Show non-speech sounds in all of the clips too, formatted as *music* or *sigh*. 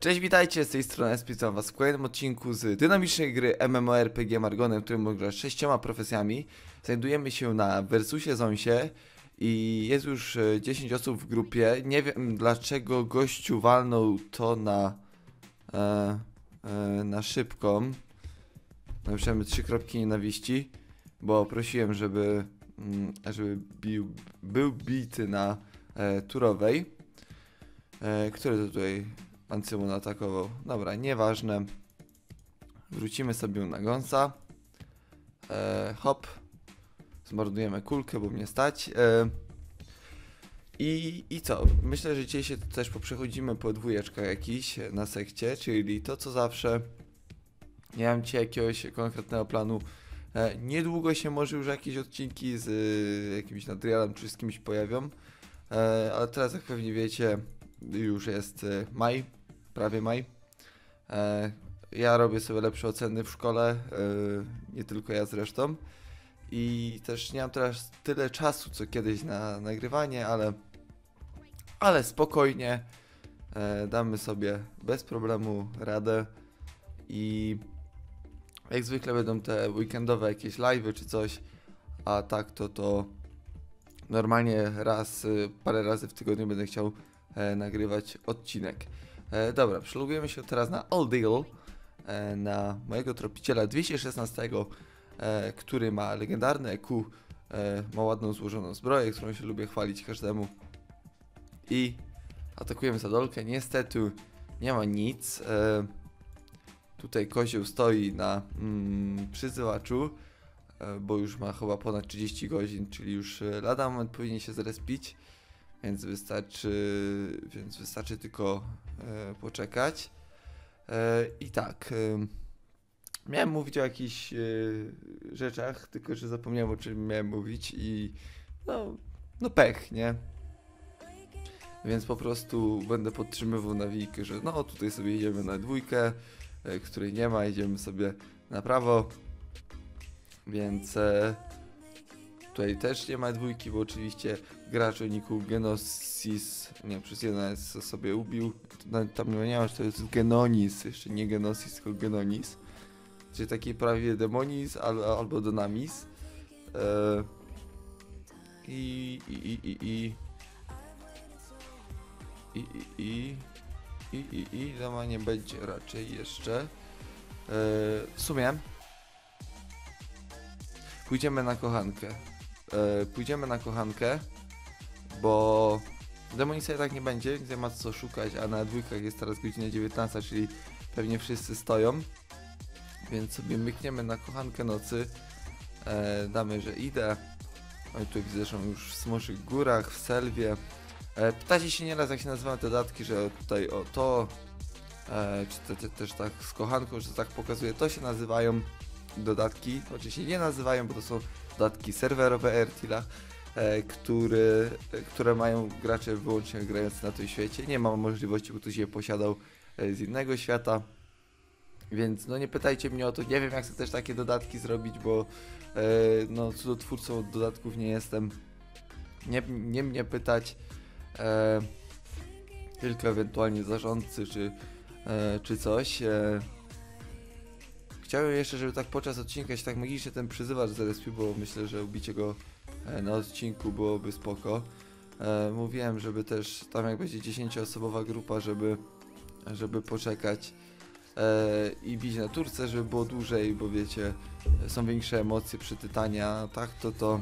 Cześć, witajcie, z tej strony SP, was w kolejnym odcinku z dynamicznej gry MMORPG Margonem, w którym grać sześcioma profesjami. Znajdujemy się na Versusie Zonsie i jest już e, 10 osób w grupie. Nie wiem dlaczego gościu walnął to na, e, e, na szybką. Napiszemy trzy kropki nienawiści, bo prosiłem, żeby, mm, żeby bił, był bity na e, turowej. E, który to tutaj pan Cymon atakował? Dobra, nieważne. Wrócimy sobie na gąsa. E, hop. Zmordujemy kulkę, bo mnie stać. E, i, I co? Myślę, że dzisiaj się też poprzechodzimy po dwójeczkach jakiś na sekcie, czyli to co zawsze. Nie mam dzisiaj jakiegoś konkretnego planu. E, niedługo się może już jakieś odcinki z e, jakimś nadrialem czy z kimś pojawią. E, ale teraz, jak pewnie wiecie, już jest e, maj, prawie maj. E, ja robię sobie lepsze oceny w szkole, e, nie tylko ja zresztą. I też nie mam teraz tyle czasu, co kiedyś na nagrywanie, ale, ale spokojnie e, damy sobie bez problemu radę. I jak zwykle będą te weekendowe jakieś live'y czy coś, a tak to to normalnie raz, parę razy w tygodniu będę chciał nagrywać odcinek. E, dobra, przelogujemy się teraz na All Deal, e, na mojego tropiciela 216, e, który ma legendarny EQ, e, ma ładną złożoną zbroję, którą się lubię chwalić każdemu. I atakujemy Zadolkę. Niestety nie ma nic. E, tutaj kozioł stoi na mm, przyzywaczu, e, bo już ma chyba ponad 30 godzin, czyli już e, lada moment powinien się zrespić. Więc wystarczy, więc wystarczy tylko e, poczekać. E, I tak. E, miałem mówić o jakichś e, rzeczach, tylko że zapomniałem o czym miałem mówić i no, no pech, nie? Więc po prostu będę podtrzymywał nawijkę, że no tutaj sobie jedziemy na dwójkę, e, której nie ma, idziemy sobie na prawo. Więc e, tutaj też nie ma dwójki, bo oczywiście gracz o niku Genosis, nie, przez jeden sobie ubił. Tam nie ma, że to jest Genonis, jeszcze nie Genosis, tylko Genonis. Czyli taki prawie demonis al, albo dynamis. E, I, i, i, i, i, i, i, i, i, i, dama nie będzie raczej jeszcze. E, w sumie pójdziemy na kochankę. E, pójdziemy na kochankę, bo demonisa i tak nie będzie, nie ma co szukać, a na dwójkach jest teraz godzina 19, czyli pewnie wszyscy stoją. Więc sobie mykniemy na kochankę nocy. E, damy, że idę. Oni tu widzę, że już w Smoczych Górach, w Selwie. E, pytacie się nieraz, jak się nazywają te dodatki, że tutaj o to, e, czy te, te, też tak z kochanką, że tak pokazuje, to się nazywają dodatki. Oczywiście nie nazywają, bo to są dodatki serwerowe e, który, e, które mają gracze wyłącznie grający na tym świecie. Nie ma możliwości, bo ktoś je posiadał e, z innego świata. Więc no nie pytajcie mnie o to, nie wiem jak chcę też takie dodatki zrobić, bo e, no cudotwórcą od dodatków nie jestem. Nie, nie mnie pytać, tylko ewentualnie zarządcy czy, czy coś. Chciałem jeszcze, żeby tak podczas odcinka się tak magicznie ten przyzywacz zarespił, bo myślę, że ubicie go na odcinku byłoby spoko. E, mówiłem, żeby też tam jak będzie 10-osobowa grupa, żeby, żeby poczekać e, i bić na turce, żeby było dłużej, bo wiecie, są większe emocje przy tytania, tak to to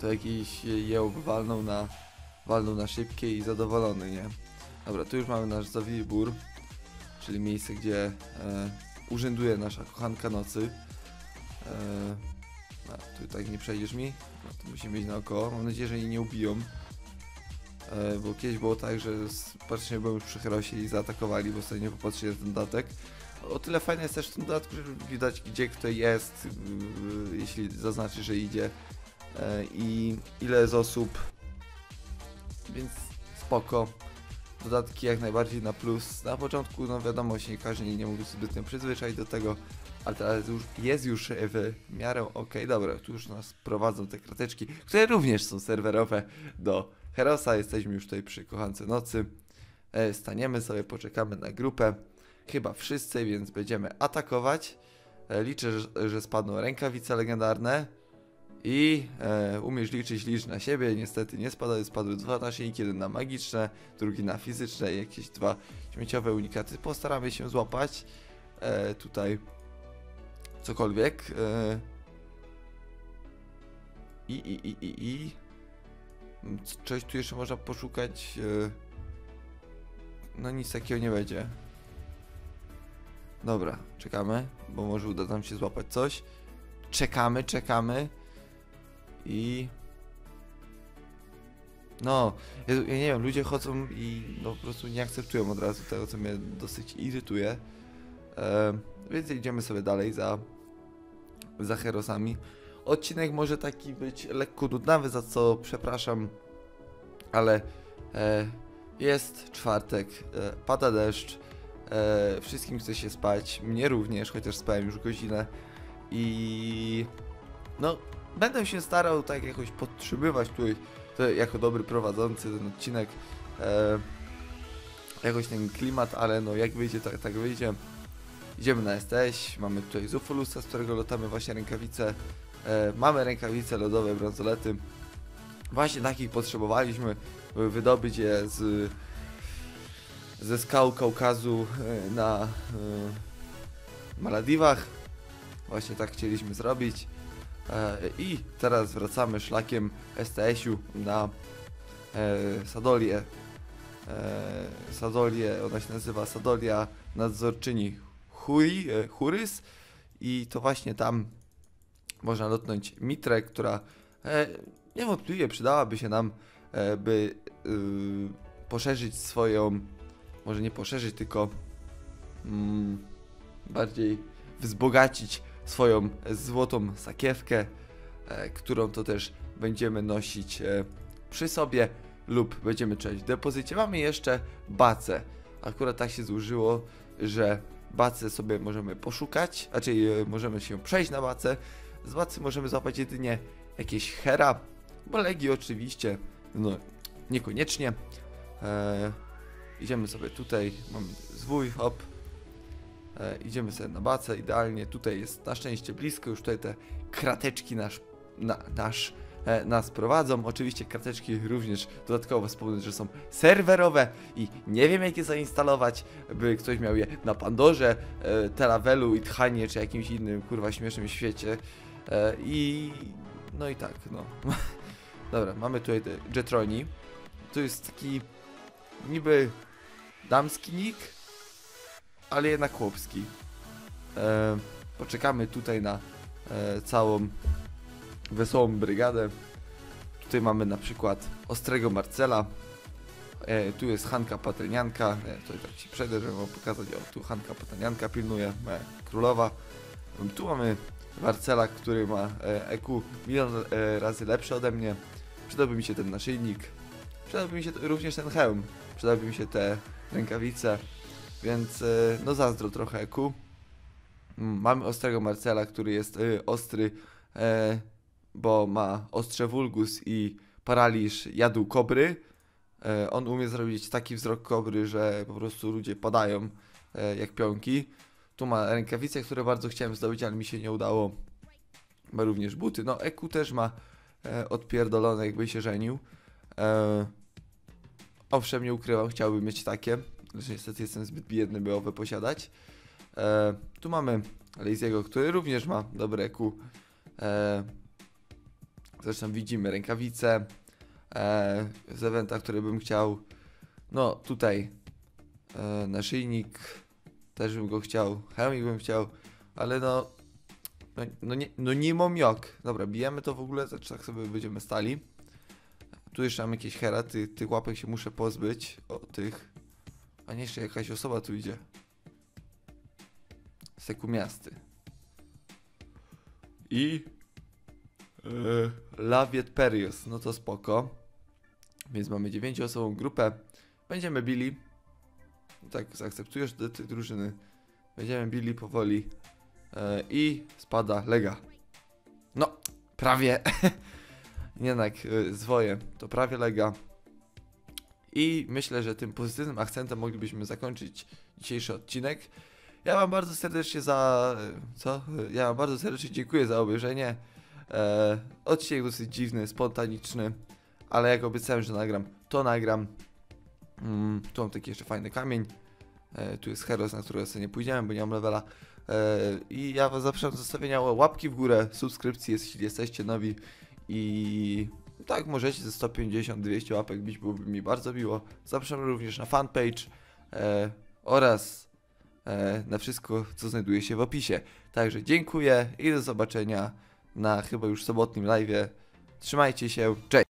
to jakiś jełb walnął na na szybkie i zadowolony, nie? Dobra, tu już mamy nasz zawibór, czyli miejsce, gdzie e, urzęduje nasza kochanka nocy. E, a, tu tak nie przejdziesz mi? No to musimy iść naokoło. Mam nadzieję, że jej nie ubiją. E, bo kiedyś było tak, że praktycznie byłem już przy Herosie i zaatakowali, bo sobie nie popatrzyli na ten dodatek. O tyle fajne jest też w tym dodatku, że widać gdzie kto jest, jeśli zaznaczy, że idzie e, i ile jest osób, więc spoko. Dodatki jak najbardziej na plus. Na początku, no wiadomo, się każdy nie mógł zbytnio przyzwyczaić do tego, ale teraz już jest już w miarę ok. Dobra, tu już nas prowadzą te krateczki, które również są serwerowe do Herosa. Jesteśmy już tutaj przy kochance nocy. E, staniemy sobie, poczekamy na grupę. Chyba wszyscy, więc będziemy atakować. E, liczę, że, spadną rękawice legendarne. I e, umiesz liczyć, licz na siebie. Niestety nie spadały, spadły dwa naszyjniki, jeden na magiczne, drugi na fizyczne i jakieś dwa śmieciowe unikaty. Postaramy się złapać tutaj cokolwiek. E, I, i, i, i, i. Coś tu jeszcze można poszukać. E, no nic takiego nie będzie. Dobra, czekamy, bo może uda nam się złapać coś. Czekamy, czekamy. I. No, ja, ja nie wiem, ludzie chodzą i no, po prostu nie akceptują od razu tego, co mnie dosyć irytuje. E, więc idziemy sobie dalej za, za herosami. Odcinek może taki być lekko nudnawy, za co przepraszam, ale e, jest czwartek, e, pada deszcz, e, wszystkim chce się spać, mnie również, chociaż spałem już godzinę i no będę się starał tak jakoś podtrzymywać tutaj to jako dobry prowadzący ten odcinek e, jakoś ten klimat, ale no jak wyjdzie, tak, tak wyjdzie. Idziemy na STS, mamy tutaj Zufulusa, z którego lotamy właśnie rękawice. E, mamy rękawice lodowe, bransolety. Właśnie takich potrzebowaliśmy, by wydobyć je z, ze skał Kaukazu e, na e, Malediwach. Właśnie tak chcieliśmy zrobić. E, I teraz wracamy szlakiem STS-u na e, Sadolię. E, Sadolię, ona się nazywa Sadolia nadzorczyni Huri, e, Hurys i to właśnie tam można dotknąć Mitrę, która e, niewątpliwie przydałaby się nam, e, by y, poszerzyć swoją, może nie poszerzyć, tylko mm, bardziej wzbogacić swoją złotą sakiewkę, e, którą to też będziemy nosić e, przy sobie lub będziemy trzymać w depozycie. Mamy jeszcze bacę. Akurat tak się złożyło, że bacę sobie możemy poszukać, raczej możemy się przejść na bacę. Z bacy możemy złapać jedynie jakieś hera, bo legi oczywiście, no niekoniecznie. E, idziemy sobie tutaj, mamy zwój, hop, E, idziemy sobie na bacę, idealnie. Tutaj jest na szczęście blisko, już tutaj te krateczki nasz, na, nasz, nas prowadzą. Oczywiście krateczki również dodatkowo wspomnę, że są serwerowe i nie wiem jak je zainstalować, by ktoś miał je na Pandorze, e, Telavelu i Tchanie, czy jakimś innym kurwa śmiesznym świecie. E, I no i tak, no. *laughs* Dobra, mamy tutaj Jetroni. To jest taki niby damski nick, ale jednak chłopski. E, poczekamy tutaj na e, całą wesołą brygadę. Tutaj mamy na przykład Ostrego Marcela. E, tu jest Hanka Patelnianka. E, tutaj tak się przejdę, żeby wam pokazać. O, tu Hanka Patelnianka pilnuje, moja królowa. Tu mamy Marcela, który ma e, EQ milion e, razy lepszy ode mnie. Przydałby mi się ten naszyjnik. Przydałby mi się również ten hełm. Przydałby mi się te rękawice. Więc e, no zazdro trochę EQ. Mm, Mamy ostrego Marcela, który jest e, ostry, e, bo ma ostrze vulgus i paraliż jadu kobry. E, on umie zrobić taki wzrok kobry, że po prostu ludzie padają e, jak pionki. Tu ma rękawice, które bardzo chciałem zdobyć, ale mi się nie udało. Ma również buty. No EQ też ma e, odpierdolone, jakby się żenił. Owszem, nie ukrywam, chciałbym mieć takie. Lecz niestety jestem zbyt biedny, by owe posiadać. Tu mamy Lazy'ego, który również ma dobre EQ. Zresztą widzimy rękawice e, z eventa, który bym chciał. No tutaj e, naszyjnik też bym go chciał. Hełmik bym chciał, ale no no, no, nie, no nie mam jak. Dobra, bijemy to w ogóle, znaczy tak sobie będziemy stali. Tu jeszcze mam jakieś hera, ty, tych łapek się muszę pozbyć. O, tych. A nie, jeszcze jakaś osoba tu idzie. Sekumiasty. I... Yy, Laviet Perios, no to spoko. Więc mamy 9 osobową grupę. Będziemy bili. Tak, zaakceptujesz do tej drużyny. Będziemy bili powoli. E, I spada lega. No, prawie. *laughs* Jednak y, zwoje to prawie lega. I myślę, że tym pozytywnym akcentem moglibyśmy zakończyć dzisiejszy odcinek. Ja wam bardzo serdecznie za... co? Ja wam bardzo serdecznie dziękuję za obejrzenie. E, odcinek dosyć dziwny, spontaniczny, ale jak obiecałem, że nagram, to nagram. Mm, tu mam taki jeszcze fajny kamień. E, tu jest Heros, na którego sobie nie pójdziemy, bo nie mam levela. E, I ja was zapraszam do zostawienia łapki w górę, subskrypcji, jeśli jesteście nowi. I tak możecie ze 150-200 łapek bić, byłoby mi bardzo miło. Zapraszam również na fanpage e, oraz e, na wszystko, co znajduje się w opisie. Także dziękuję i do zobaczenia na chyba już sobotnim live. Trzymajcie się, cześć!